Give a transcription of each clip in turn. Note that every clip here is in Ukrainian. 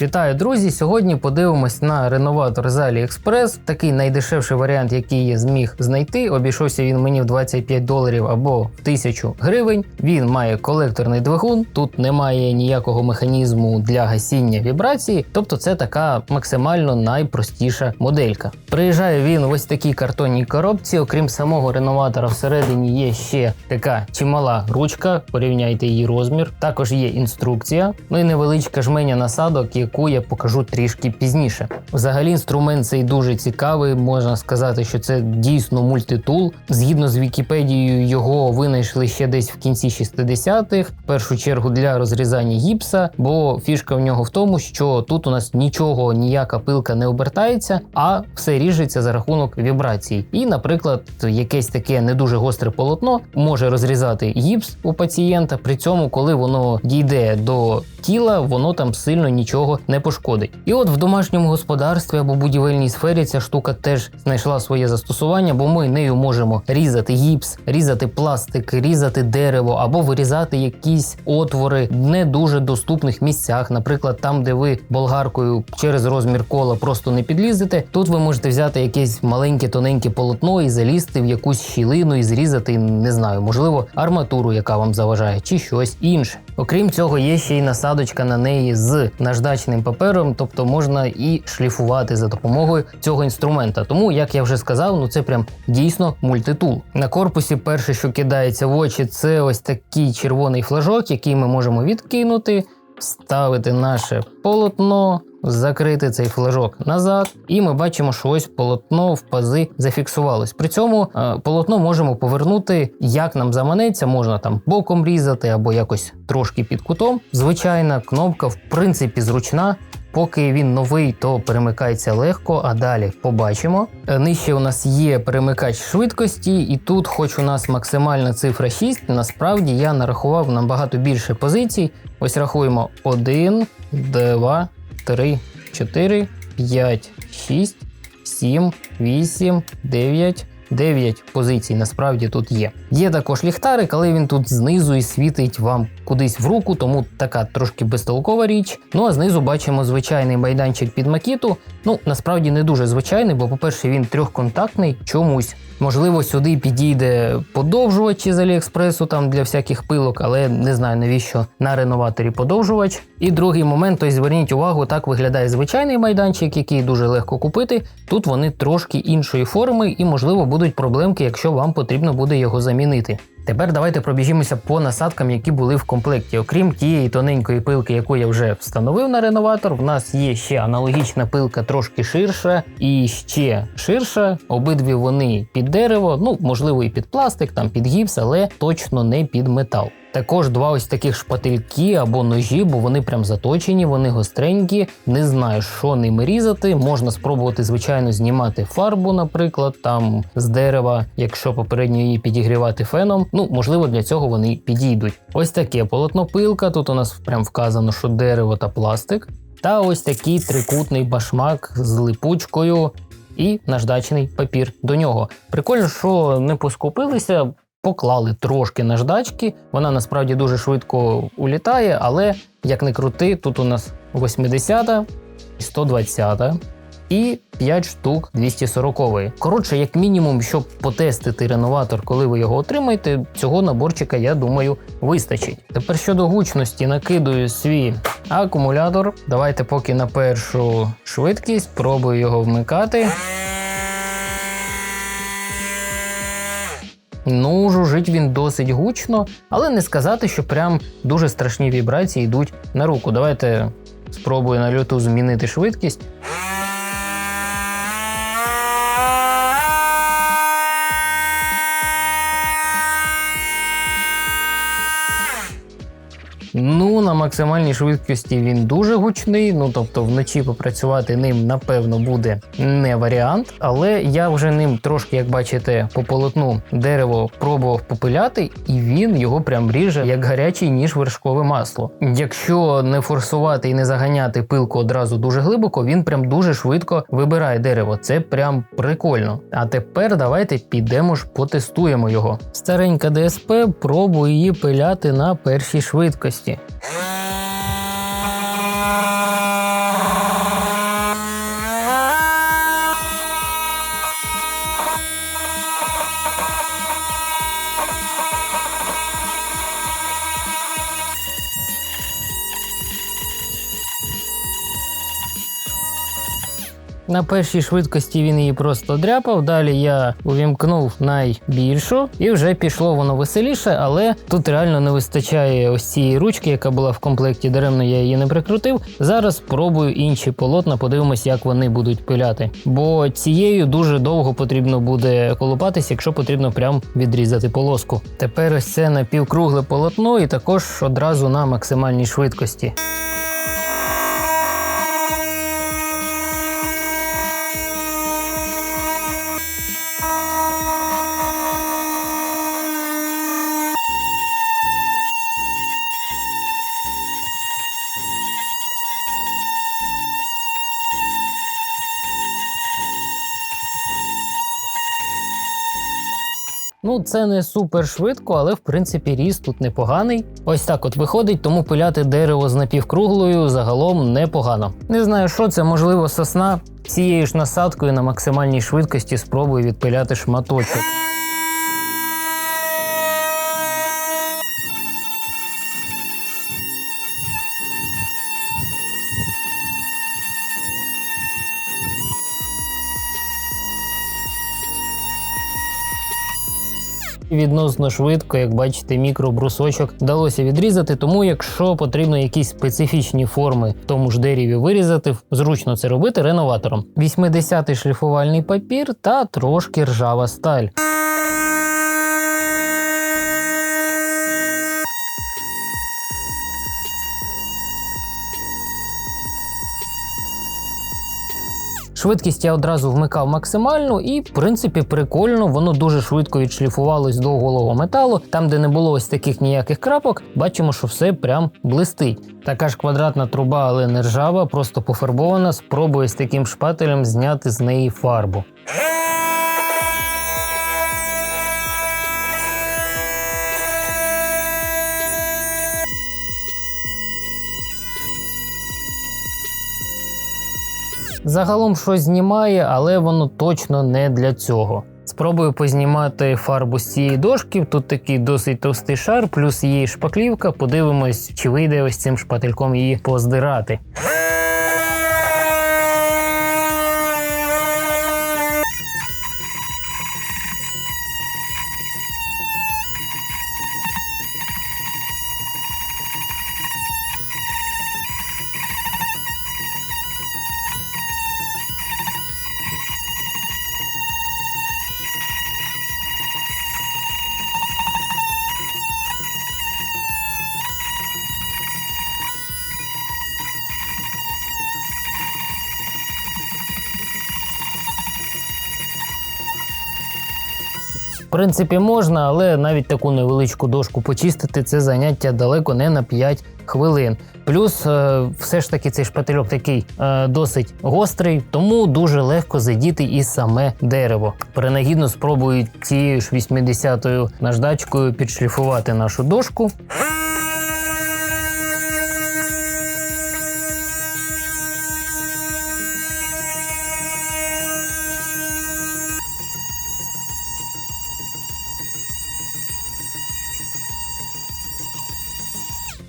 Вітаю, друзі! Сьогодні подивимось на реноватор з AliExpress. Такий найдешевший варіант, який я зміг знайти. Обійшовся він мені в 25 доларів або в 1000 гривень. Він має колекторний двигун. Тут немає ніякого механізму для гасіння вібрації, тобто це така максимально найпростіша моделька. Приїжджає він в ось такій картонній коробці. Окрім самого реноватора, всередині є ще така чимала ручка. Порівняйте її розмір. Також є інструкція, ну і невеличка жменя насадок, яку я покажу трішки пізніше. Взагалі, інструмент цей дуже цікавий. Можна сказати, що це дійсно мультитул. Згідно з Вікіпедією, його винайшли ще десь в кінці 60-х, в першу чергу для розрізання гіпса, бо фішка в нього в тому, що тут у нас нічого, ніяка пилка не обертається, а все ріжеться за рахунок вібрацій. І, наприклад, якесь таке не дуже гостре полотно може розрізати гіпс у пацієнта. При цьому, коли воно дійде до тіла, воно там сильно нічого не пошкодить. І от в домашньому господарстві або будівельній сфері ця штука теж знайшла своє застосування, бо ми нею можемо різати гіпс, різати пластик, різати дерево або вирізати якісь отвори в не дуже доступних місцях. Наприклад, там, де ви болгаркою через розмір кола просто не підлізете. Тут ви можете взяти якесь маленьке тоненьке полотно і залізти в якусь щілину і зрізати, не знаю, можливо, арматуру, яка вам заважає, чи щось інше. Окрім цього, є ще й насадочка на неї з наждачним папером, тобто можна і шліфувати за допомогою цього інструмента. Тому, як я вже сказав, ну це прям дійсно мультитул. На корпусі перше, що кидається в очі, це ось такий червоний флажок, який ми можемо відкинути, вставити наше полотно. Закрити цей флажок назад, і ми бачимо, що ось полотно в пази зафіксувалось. При цьому е, полотно можемо повернути, як нам заманеться, можна там боком різати або якось трошки під кутом. Звичайна кнопка, в принципі, зручна. Поки він новий, то перемикається легко, а далі побачимо. Е, Нижче у нас є перемикач швидкості, і тут, хоч у нас максимальна цифра 6, насправді я нарахував набагато більше позицій. Ось рахуємо 1, 2, 3, 4, 5, 6, 7, 8, 9, 9 позицій насправді тут є. Є також ліхтарик, але він тут знизу і світить вам кудись в руку, тому така трошки безтолкова річ. Ну а знизу бачимо звичайний майданчик під макіту. Ну насправді не дуже звичайний, бо, по-перше, він трьохконтактний чомусь. Можливо, сюди підійде подовжувач із Аліекспресу там для всяких пилок, але не знаю навіщо на реноваторі подовжувач. І другий момент, тобто зверніть увагу, так виглядає звичайний майданчик, який дуже легко купити. Тут вони трошки іншої форми, і, можливо, будуть проблемки, якщо вам потрібно буде його замінити. Тепер давайте пробіжимося по насадкам, які були в комплекті. Окрім тієї тоненької пилки, яку я вже встановив на реноватор, в нас є ще аналогічна пилка трошки ширша і ще ширша. Обидві вони під дерево, ну можливо і під пластик, там під гіпс, але точно не під метал. Також два ось таких шпательки або ножі, бо вони прям заточені, вони гостренькі. Не знаю, що ними різати. Можна спробувати, звичайно, знімати фарбу, наприклад, там з дерева, якщо попередньо її підігрівати феном. Ну, можливо, для цього вони підійдуть. Ось таке полотно пилка. Тут у нас прям вказано, що дерево та пластик. Та ось такий трикутний башмак з липучкою і наждачний папір до нього. Прикольно, що не поскупилися. Поклали трошки наждачки, вона насправді дуже швидко улітає, але як не крути, тут у нас 80, 120 і 5 штук 240. Коротше, як мінімум, щоб потестити реноватор, коли ви його отримаєте, цього наборчика, я думаю, вистачить. Тепер щодо гучності, накидую свій акумулятор. Давайте поки на першу швидкість, пробую його вмикати. Ну, жужить він досить гучно, але не сказати, що прям дуже страшні вібрації йдуть на руку. Давайте спробую на льоту змінити швидкість. Максимальній швидкості він дуже гучний. Ну тобто вночі попрацювати ним, напевно, буде не варіант. Але я вже ним трошки, як бачите, по полотну дерево пробував попиляти, і він його прям ріже як гарячий ніж вершкове масло. Якщо не форсувати і не заганяти пилку одразу дуже глибоко, він прям дуже швидко вибирає дерево. Це прям прикольно. А тепер давайте підемо ж потестуємо його. Старенька ДСП, пробую її пиляти на першій швидкості. На першій швидкості він її просто дряпав. Далі я увімкнув найбільшу, і вже пішло воно веселіше, але тут реально не вистачає ось цієї ручки, яка була в комплекті. Даремно я її не прикрутив. Зараз спробую інші полотна, подивимось, як вони будуть пиляти. Бо цією дуже довго потрібно буде колупатись, якщо потрібно прям відрізати полоску. Тепер ось це напівкругле полотно, і також одразу на максимальній швидкості. Це не супер швидко, але в принципі ріст тут непоганий. Ось так от виходить, тому пиляти дерево з напівкруглою загалом непогано. Не знаю, що це, можливо, сосна. Цією ж насадкою на максимальній швидкості спробую відпиляти шматочок. Відносно швидко, як бачите, мікробрусочок вдалося відрізати. Тому, якщо потрібно якісь специфічні форми в тому ж дереві вирізати, зручно це робити реноватором. 80-й шліфувальний папір та трошки ржава сталь. Швидкість я одразу вмикав максимальну, і, в принципі, прикольно, воно дуже швидко відшліфувалось до голого металу. Там, де не було ось таких ніяких крапок, бачимо, що все прям блистить. Така ж квадратна труба, але не ржава, просто пофарбована. Спробую з таким шпателем зняти з неї фарбу. Загалом щось знімає, але воно точно не для цього. Спробую познімати фарбу з цієї дошки. Тут такий досить товстий шар, плюс її шпаклівка. Подивимось, чи вийде ось цим шпательком її поздирати. В принципі, можна, але навіть таку невеличку дошку почистити це заняття далеко не на 5 хвилин. Плюс, е, все ж таки, цей шпательок такий е, досить гострий, тому дуже легко задіти і саме дерево. Принагідно спробую цією ж 80-ю наждачкою підшліфувати нашу дошку.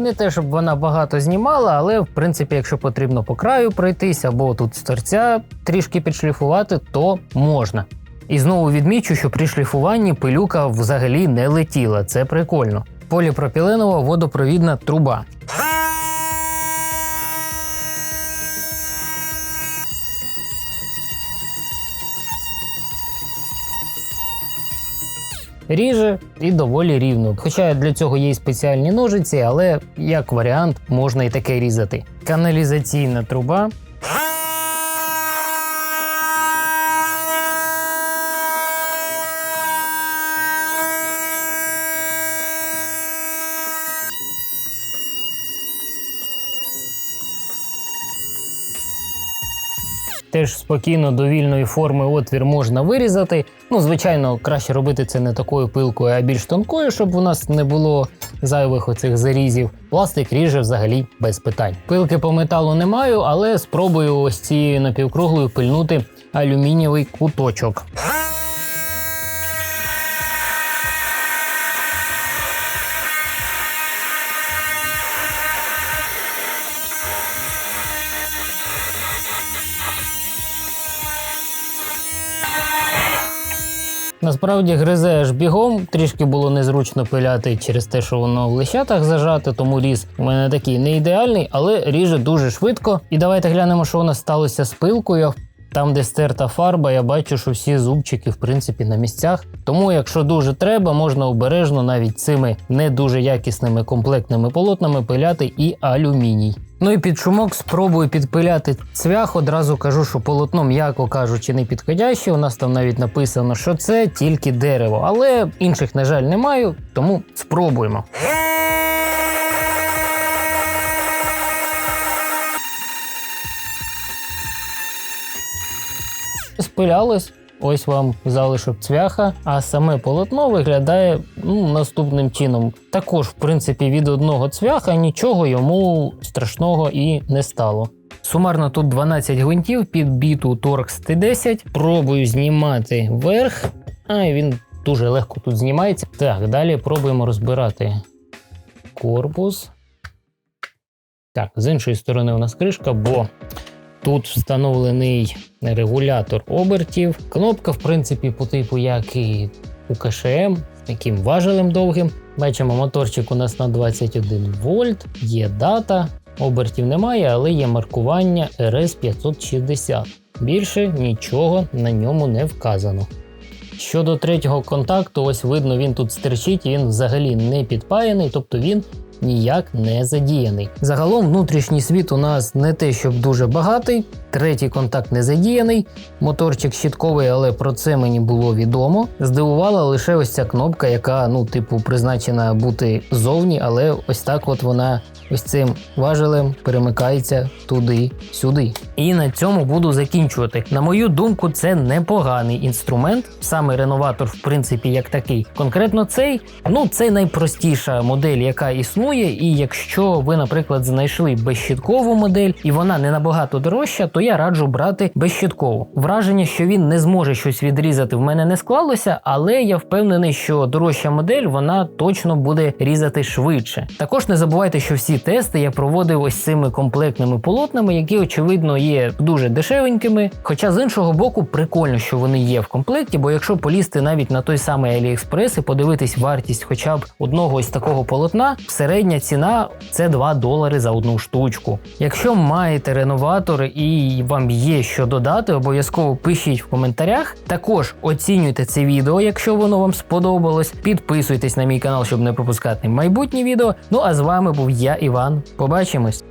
Не те, щоб вона багато знімала, але в принципі, якщо потрібно по краю пройтись або тут з торця трішки підшліфувати, то можна. І знову відмічу, що при шліфуванні пилюка взагалі не летіла. Це прикольно. Поліпропіленова водопровідна труба. Ріже і доволі рівно. Хоча для цього є й спеціальні ножиці, але як варіант можна і таке різати. Каналізаційна труба. Теж спокійно до вільної форми отвір можна вирізати. Ну, звичайно, краще робити це не такою пилкою, а більш тонкою, щоб у нас не було зайвих оцих зарізів. Пластик ріже взагалі без питань. Пилки по металу не маю, але спробую ось цією напівкруглою пильнути алюмінієвий куточок. Насправді гризе аж бігом, трішки було незручно пиляти через те, що воно в лещатах зажате, тому різ у мене такий не ідеальний, але ріже дуже швидко. І давайте глянемо, що у нас сталося з пилкою. Там, де стерта фарба, я бачу, що всі зубчики в принципі на місцях. Тому, якщо дуже треба, можна обережно навіть цими не дуже якісними комплектними полотнами пиляти і алюміній. Ну і під шумок спробую підпиляти цвях. Одразу кажу, що полотно, м'яко кажучи, не підходяще. У нас там навіть написано, що це тільки дерево, але інших, на жаль, не маю, тому спробуємо. Спилялось. Ось вам залишок цвяха, а саме полотно виглядає ну, наступним чином. Також, в принципі, від одного цвяха нічого йому страшного і не стало. Сумарно тут 12 гвинтів під біту Torx T10. Пробую знімати верх, а він дуже легко тут знімається. Так, далі пробуємо розбирати корпус. Так, з іншої сторони у нас кришка, бо Тут встановлений регулятор обертів. Кнопка, в принципі, по типу, як і у КШМ, таким важелем довгим. Бачимо, моторчик у нас на 21 вольт, є дата, обертів немає, але є маркування RS560. Більше нічого на ньому не вказано. Щодо третього контакту, ось видно, він тут стерчить, він взагалі не підпаяний, тобто він ніяк не задіяний. Загалом внутрішній світ у нас не те, щоб дуже багатий. Третій контакт не задіяний, моторчик щітковий, але про це мені було відомо. Здивувала лише ось ця кнопка, яка, ну, типу, призначена бути ззовні, але ось так от вона ось цим важелем перемикається туди-сюди. І на цьому буду закінчувати. На мою думку, це непоганий інструмент, саме реноватор, в принципі, як такий. Конкретно цей, ну це найпростіша модель, яка існує. І якщо ви, наприклад, знайшли безщіткову модель, і вона не набагато дорожча, то я раджу брати безщіткову. Враження, що він не зможе щось відрізати, в мене не склалося, але я впевнений, що дорожча модель вона точно буде різати швидше. Також не забувайте, що всі тести я проводив ось цими комплектними полотнами, які очевидно є дуже дешевенькими. Хоча з іншого боку, прикольно, що вони є в комплекті, бо якщо полізти навіть на той самий AliExpress і подивитись вартість хоча б одного ось такого полотна, середня ціна це 2 долари за одну штучку. Якщо маєте реноватор і вам є що додати, обов'язково пишіть в коментарях. Також оцінюйте це відео, якщо воно вам сподобалось. Підписуйтесь на мій канал, щоб не пропускати майбутні відео. Ну а з вами був я, Іван. Побачимось!